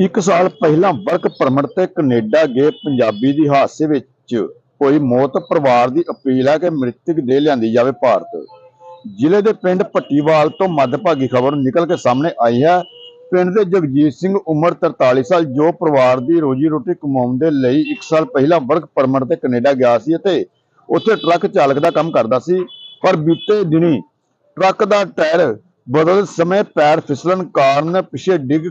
ਇੱਕ ਸਾਲ ਪਹਿਲਾਂ ਵਰਕ ਪਰਮਿਟ ਤੇ ਕੈਨੇਡਾ ਗਏ ਪੰਜਾਬੀ ਦੀ ਹਾਦਸੇ ਵਿੱਚ ਹੋਈ ਮੌਤ, ਪਰਿਵਾਰ ਦੀ ਅਪੀਲ ਹੈ ਕਿ ਮ੍ਰਿਤਕ ਦੇ ਲਿਆਂਦੀ ਜਾਵੇ ਭਾਰਤ। ਜ਼ਿਲ੍ਹੇ ਦੇ ਪਿੰਡ ਪੱਟੀਵਾਲ ਤੋਂ ਮੱਧਭਾਗੀ ਖਬਰ ਨਿਕਲ ਕੇ ਸਾਹਮਣੇ ਆਈ ਹੈ। ਪਿੰਡ ਦੇ ਜਗਜੀਤ ਸਿੰਘ ਉਮਰ 43 ਸਾਲ, ਜੋ ਪਰਿਵਾਰ ਦੀ ਰੋਜੀ ਰੋਟੀ ਕਮਾਉਣ ਦੇ ਲਈ ਇੱਕ ਸਾਲ ਪਹਿਲਾਂ ਵਰਕ ਪਰਮਿਟ ਤੇ ਕੈਨੇਡਾ ਗਿਆ ਸੀ ਅਤੇ ਉੱਥੇ ਟਰੱਕ ਚਾਲਕ ਦਾ ਕੰਮ ਕਰਦਾ ਸੀ। ਪਰ ਬੀਤੇ ਦਿਨੀ ਟਰੱਕ ਦਾ ਟਾਇਰ ਬਦਲ ਸਮੇਂ ਪੈਰ ਫਿਸਲਣ ਕਾਰਨ ਪਿੱਛੇ ਡਿੱਗ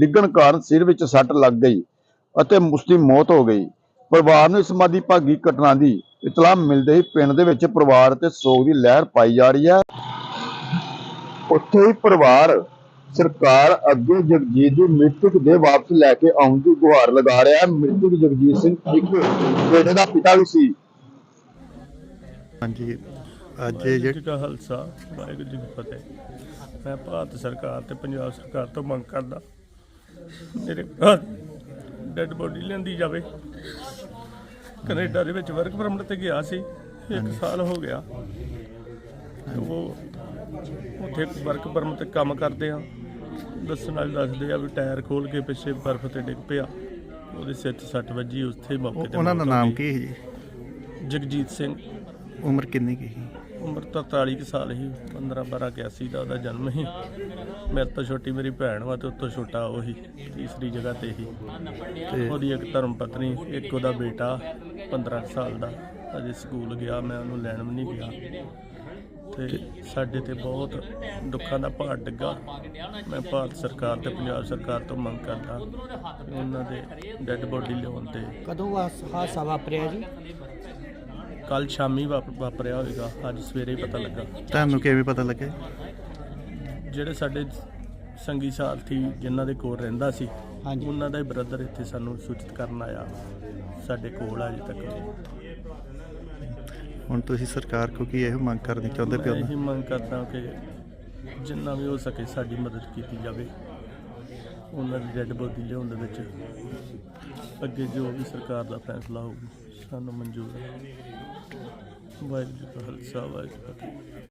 ਡਿੱਗਣ ਕਾਰਨ ਸਿਰ ਵਿੱਚ ਸੱਟ ਲੱਗ ਗਈ ਅਤੇ ਉਸ ਦੀ ਮੌਤ ਹੋ ਗਈ। ਪਰਿਵਾਰ ਨੂੰ ਇਸ ਮਾਦੀ ਭਾਗੀ ਘਟਨਾ ਦੀ ਇਤਲਾਹ ਮਿਲਦੇ ਹੀ ਪਿੰਡ ਦੇ ਵਿੱਚ ਪਰਿਵਾਰ ਤੇ ਸੋਗ ਦੀ ਲਹਿਰ ਪਾਈ ਜਾ ਰਹੀ ਹੈ। ਉੱਥੇ ਹੀ ਪਰਿਵਾਰ ਸਰਕਾਰ ਅੱਗੇ ਜਗਜੀਤ ਦੀ ਮ੍ਰਿਤਕ ਦੇ ਵਾਪਸ ਲੈ ਕੇ ਆਉਣ ਦੀ ਗੁਹਾਰ ਲਗਾ ਰਿਹਾ ਹੈ। ਮ੍ਰਿਤਕ ਜਗਜੀਤ ਸਿੰਘ ਇੱਕ ਬੇਟੇ ਦਾ ਪਿਤਾ ਵੀ ਸੀ। ਹਾਂਜੀ। ਅੱਜ ਇਹ ਵਾਹਿਗੁਰੂ ਜਿਹੜੇ ਜੀ ਕਾ ਖਾਲਸਾ ਵਾਹਿਗੁਰੂ ਜੀ ਕੀ ਫਤਿਹ। ਮੈਂ ਭਾਰਤ ਸਰਕਾਰ ਤੇ ਪੰਜਾਬ ਸਰਕਾਰ ਤੋਂ ਮੰਗ ਕਰਦਾ ਮੇਰੇ ਡੈਡ ਬੋਡੀ ਲੈਂਦੀ ਜਾਵੇ। ਕੈਨੇਡਾ ਦੇ ਵਿੱਚ ਵਰਕ ਪਰਮਿਟ ਤੇ ਗਿਆ ਸੀ ਇੱਕ ਸਾਲ ਹੋ ਗਿਆ। ਤੇ ਉਹ ਉੱਥੇ ਵਰਕ ਪਰਮਿਟ ਤੇ ਕੰਮ ਕਰਦੇ ਆ। ਦੱਸਣ ਵਾਲੇ ਦੱਸਦੇ ਆ ਵੀ ਟਾਇਰ ਖੋਲ ਕੇ ਪਿੱਛੇ ਬਰਫ਼ ਤੇ ਡਿੱਗ ਪਿਆ। ਉਹਦੇ ਸਿਰ 'ਚ ਸੱਟ ਵੱਜੀ ਉੱਥੇ ਹੀ ਮੌਕੇ ਤੇ ਉਹਨਾਂ ਦਾ ਮੌਤ ਹੋ ਨਾਮ ਗਈ। ਕੀ ਹੈ ਜੀ? ਜਗਜੀਤ ਸਿੰਘ। ਉਮਰ ਕਿੰਨੀ ਕੀ ਸੀ? ਉਮਰ ਤਾਂ 43 ਕੁ ਸਾਲ ਹੀ 15 12 81 ਦਾ ਉਹਦਾ ਜਨਮ ਸੀ ਮੇਰੇ ਤੋਂ ਛੋਟੀ ਮੇਰੀ ਭੈਣ ਵਾ ਤੇ ਉਤੋਂ ਛੋਟਾ ਉਹੀ ਤੀਸਰੀ ਜਗ੍ਹਾ ਤੇ ਹੀ। ਤੇ ਉਹਦੀ ਇੱਕ ਧਰਮ ਪਤਨੀ ਇੱਕ ਉਹਦਾ ਬੇਟਾ 15 ਕੁ ਸਾਲ ਦਾ। ਅਜੇ ਸਕੂਲ ਗਿਆ ਮੈਂ ਉਹਨੂੰ ਲੈਣ ਵੀ ਨਹੀਂ ਗਿਆ। ਤੇ ਸਾਡੇ ਤੇ ਬਹੁਤ ਦੁੱਖਾਂ ਦਾ ਭਾਰ ਡਿੱਗਾ। ਮੈਂ ਭਾਰਤ ਸਰਕਾਰ ਤੇ ਪੰਜਾਬ ਸਰਕਾਰ ਤੋਂ ਮੰਗ ਕਰਦਾ ਕਿ ਉਹਨਾਂ ਦੇ ਡੈੱਡ ਬੋਡੀ ਲਿਆਉਣ ਤੇ ਕਦੋਂ ਹਾਦਸਾ ਵਾਪਰਿਆ ਜੀ? ਕੱਲ ਸ਼ਾਮੀ ਵਾਪ- ਵਾਪਰਿਆ ਹੋਵੇਗਾ ਅੱਜ ਸਵੇਰੇ ਹੀ ਪਤਾ ਲੱਗਾ। ਤੁਹਾਨੂੰ ਕਿਵੇਂ ਪਤਾ ਲੱਗਿਆ ਜਿਹੜੇ ਸਾਡੇ ਸੰਗੀ ਸਾਥੀ ਜਿਨ੍ਹਾਂ ਦੇ ਕੋਲ ਰਹਿੰਦਾ ਸੀ ਉਹਨਾਂ ਦਾ ਹੀ ਬ੍ਰਦਰ ਇੱਥੇ ਸਾਨੂੰ ਸੂਚਿਤ ਕਰਨ ਆਇਆ ਸਾਡੇ ਕੋਲ ਅਜੇ ਤੱਕ। ਹੁਣ ਤੁਸੀਂ ਸਰਕਾਰ ਕੋ ਕੀ ਇਹ ਮੰਗ ਕਰਨੀ ਚਾਹੁੰਦੇ ਮੈਂ ਪਿਓ ਇਹੀ ਮੰਗ ਕਰਦਾ ਕਿ ਜਿੰਨਾ ਵੀ ਹੋ ਸਕੇ ਸਾਡੀ ਮਦਦ ਕੀਤੀ ਜਾਵੇ। ਉਹਨਾਂ ਦੀ ਡੈੱਡ ਬੋਡੀ ਲਿਆਉਣ ਦੇ ਵਿੱਚ ਅੱਗੇ ਜੋ ਵੀ ਸਰਕਾਰ ਦਾ ਫੈਸਲਾ ਹੋਊ, ਸਾਨੂੰ ਮਨਜ਼ੂਰ ਹੈ। ਵਾਹਿਗੁਰੂ ਜੀ ਕਾ ਖਾਲਸਾ, ਵਾਹਿਗੁਰੂ ਜੀ ਕੀ ਫਤਿਹ।